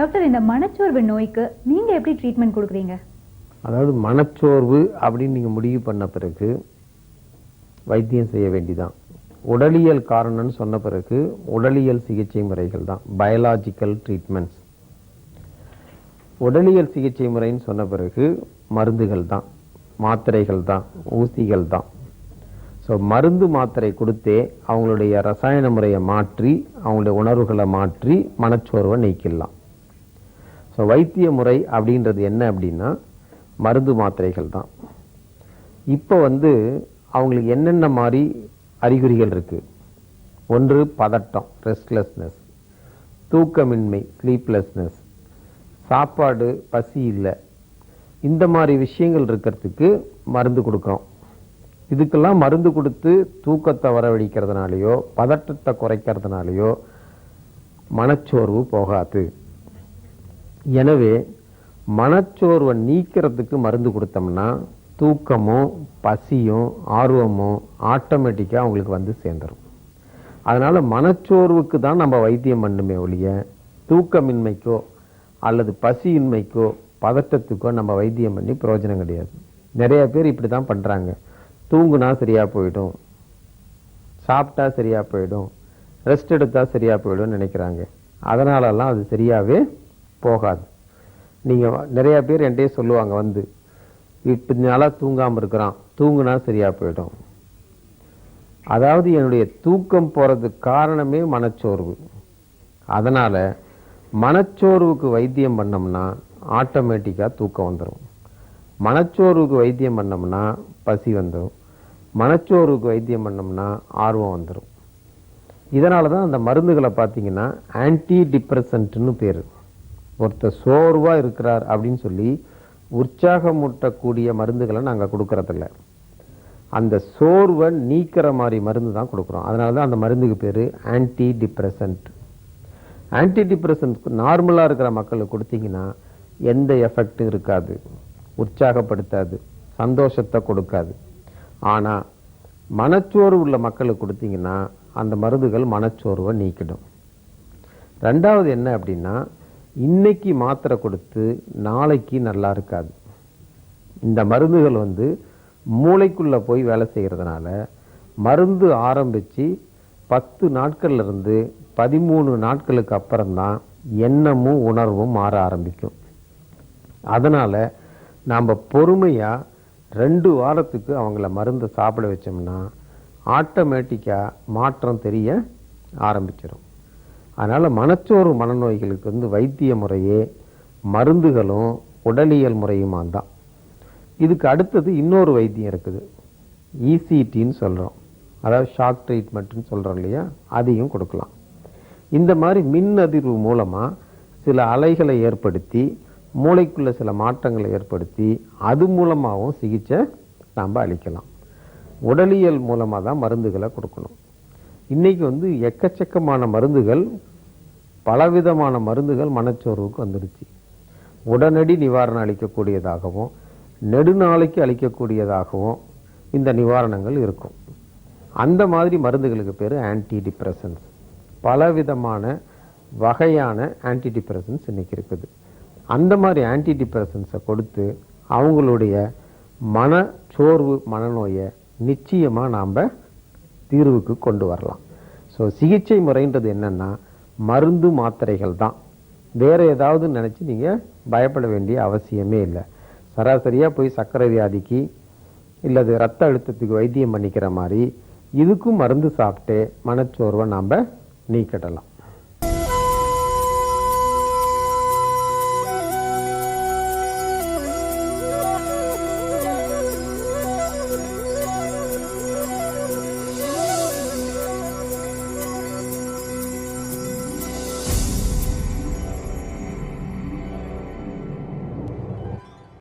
Doctor இந்த மனச்சோர்வு நோய்க்கு நீங்க எப்படி ட்ரீட்மெண்ட் கொடுக்குறீங்க? அதாவது மனச்சோர்வு அப்படின்னு நீங்கள் முடிவு பண்ண பிறகு வைத்தியம் செய்ய வேண்டிதான். உடலியல் காரணம்னு சொன்ன பிறகு உடலியல் சிகிச்சை முறைகள் தான் பயாலாஜிக்கல் ட்ரீட்மெண்ட்ஸ் உடலியல் சிகிச்சை முறைன்னு சொன்ன பிறகு மருந்துகள் தான் மாத்திரைகள் தான் ஊசிகள் தான். ஸோ மருந்து மாத்திரை கொடுத்தே அவங்களுடைய ரசாயன முறையை மாற்றி அவங்களுடைய உணர்வுகளை மாற்றி மனச்சோர்வை நீக்கிடலாம். ஸோ வைத்திய முறை அப்படின்றது என்ன அப்படின்னா மருந்து மாத்திரைகள் தான். இப்போ வந்து அவங்களுக்கு என்னென்ன மாதிரி அறிகுறிகள் இருக்குது ஒன்று பதட்டம் ரெஸ்ட்லெஸ்னஸ் தூக்கமின்மை ஸ்லீப்லெஸ்னஸ் சாப்பாடு பசி இல்லை. இந்த மாதிரி விஷயங்கள் இருக்கிறதுக்கு மருந்து கொடுக்குறோம். இதுக்கெல்லாம் மருந்து கொடுத்து தூக்கத்தை வரவழைக்கிறதுனாலையோ பதட்டத்தை குறைக்கிறதுனாலையோ மனச்சோர்வு போகாது. எனவே மனச்சோர்வை நீக்கிறதுக்கு மருந்து கொடுத்தோம்னா தூக்கமும் பசியும் ஆர்வமும் ஆட்டோமேட்டிக்காக அவங்களுக்கு வந்து சேர்ந்துடும் அதனால் மனச்சோர்வுக்கு தான் நம்ம வைத்தியம் பண்ணுமே ஒழிய தூக்கமின்மைக்கோ அல்லது பசியின்மைக்கோ பதட்டத்துக்கோ நம்ம வைத்தியம் பண்ணி பிரயோஜனம் கிடையாது. நிறைய பேர் இப்படி தான் பண்ணுறாங்க தூங்குனா சரியாக போயிடும். சாப்பிட்டா சரியாக போயிடும். ரெஸ்ட் எடுத்தால் சரியாக போயிடும்னு நினைக்கிறாங்க. அதனாலலாம் அது சரியாகவே போகாது. நீங்க நிறைய பேர் என்கிட்டயே சொல்லுவாங்க வந்து இப்போ நாளா தூங்காம இருக்கிறான் தூங்குனா சரியா போயிடும். அதாவது என்னுடைய தூக்கம் போறதுக்கு காரணமே மனச்சோர்வு. அதனால மனச்சோர்வுக்கு வைத்தியம் பண்ணோம்னா ஆட்டோமேட்டிக்கா தூக்கம் வந்துடும் மனச்சோர்வுக்கு வைத்தியம் பண்ணோம்னா பசி வந்துடும் மனச்சோர்வுக்கு வைத்தியம் பண்ணோம்னா ஆர்வம் வந்துடும் இதனால தான் அந்த மருந்துகளை பார்த்தீங்கன்னா ஆன்டி டிப்ரெசன்ட்னு பேர். ஒருத்தர் சோர்வாக இருக்கிறார் அப்படின்னு சொல்லி உற்சாகமூட்டக்கூடிய மருந்துகளை நாங்கள் கொடுக்கறதில்ல. அந்த சோர்வை நீக்கிற மாதிரி மருந்து தான் கொடுக்குறோம். அதனால தான் அந்த மருந்துக்கு பேர் ஆன்டி டிப்ரெசன்ட் ஆன்டி டிப்ரெசன்ட் நார்மலாக இருக்கிற மக்களுக்கு கொடுத்தீங்கன்னா எந்த எஃபெக்டும் இருக்காது. உற்சாகப்படுத்தாது. சந்தோஷத்தை கொடுக்காது. ஆனால் மனச்சோர்வு உள்ள மக்களுக்கு கொடுத்தீங்கன்னா அந்த மருந்துகள் மனச்சோர்வை நீக்கிடும். ரெண்டாவது என்ன அப்படின்னா இன்னைக்கு மாத்திரை கொடுத்து நாளைக்கு நல்லா இருக்காது. இந்த மருந்துகள் வந்து மூளைக்குள்ளே போய் வேலை செய்கிறதுனால மருந்து ஆரம்பிச்சு பத்து நாட்கள்லேருந்து பதிமூணு நாட்களுக்கு அப்புறம்தான் எண்ணமும் உணர்வும் மாற ஆரம்பிக்கும். அதனால் நாம் பொறுமையாக ரெண்டு வாரத்துக்கு அவங்கள மருந்தை சாப்பிட வச்சோம்னா ஆட்டோமேட்டிக்காக மாற்றம் தெரிய ஆரம்பிச்சிடும் அதனால் மனச்சோறு மனநோய்களுக்கு வந்து வைத்திய முறையே மருந்துகளும் உடலியல் முறையுமா தான் இதுக்கு அடுத்தது இன்னொரு வைத்தியம் இருக்குது. இசிடின்னு சொல்கிறோம் அதாவது ஷாக் ட்ரீட்மெண்ட்னு சொல்கிறோம் இல்லையா? அதையும் கொடுக்கலாம். இந்த மாதிரி மின் அதிர்வு மூலமாக சில அலைகளை ஏற்படுத்தி மூளைக்குள்ளே சில மாற்றங்களை ஏற்படுத்தி அது மூலமாகவும் சிகிச்சை நாம் அளிக்கலாம். உடலியல் மூலமாக தான் மருந்துகளை கொடுக்கணும். இன்னைக்கு வந்து எக்கச்சக்கமான மருந்துகள் பலவிதமான மருந்துகள் மனச்சோர்வுக்கு வந்துடுச்சு உடனடி நிவாரணம் அளிக்கக்கூடியதாகவும் நெடுநாளைக்கு அளிக்கக்கூடியதாகவும் இந்த நிவாரணங்கள் இருக்கும். அந்த மாதிரி மருந்துகளுக்கு பேர் ஆன்டி டிப்ரெசன்ஸ் பலவிதமான வகையான ஆன்டி டிப்ரெசன்ஸ் இன்னைக்கு இருக்குது. அந்த மாதிரி ஆன்டி டிப்ரெசன்ஸை கொடுத்து அவங்களுடைய மனச்சோர்வு மனநோயை நிச்சயமாக நாம் தீர்வுக்கு கொண்டு வரலாம். ஸோ சிகிச்சை முறைன்றது என்னன்னா மருந்து மாத்திரைகள் தான். வேறு ஏதாவது நினச்சி நீங்கள் பயப்பட வேண்டிய அவசியமே இல்லை. சராசரியாக போய் சர்க்கரை வியாதிக்கு இல்லது ரத்த அழுத்தத்துக்கு வைத்தியம் பண்ணிக்கிற மாதிரி இதுக்கும் மருந்து சாப்பிட்டு மனச்சோர்வை நாம் நீக்கிடலாம்.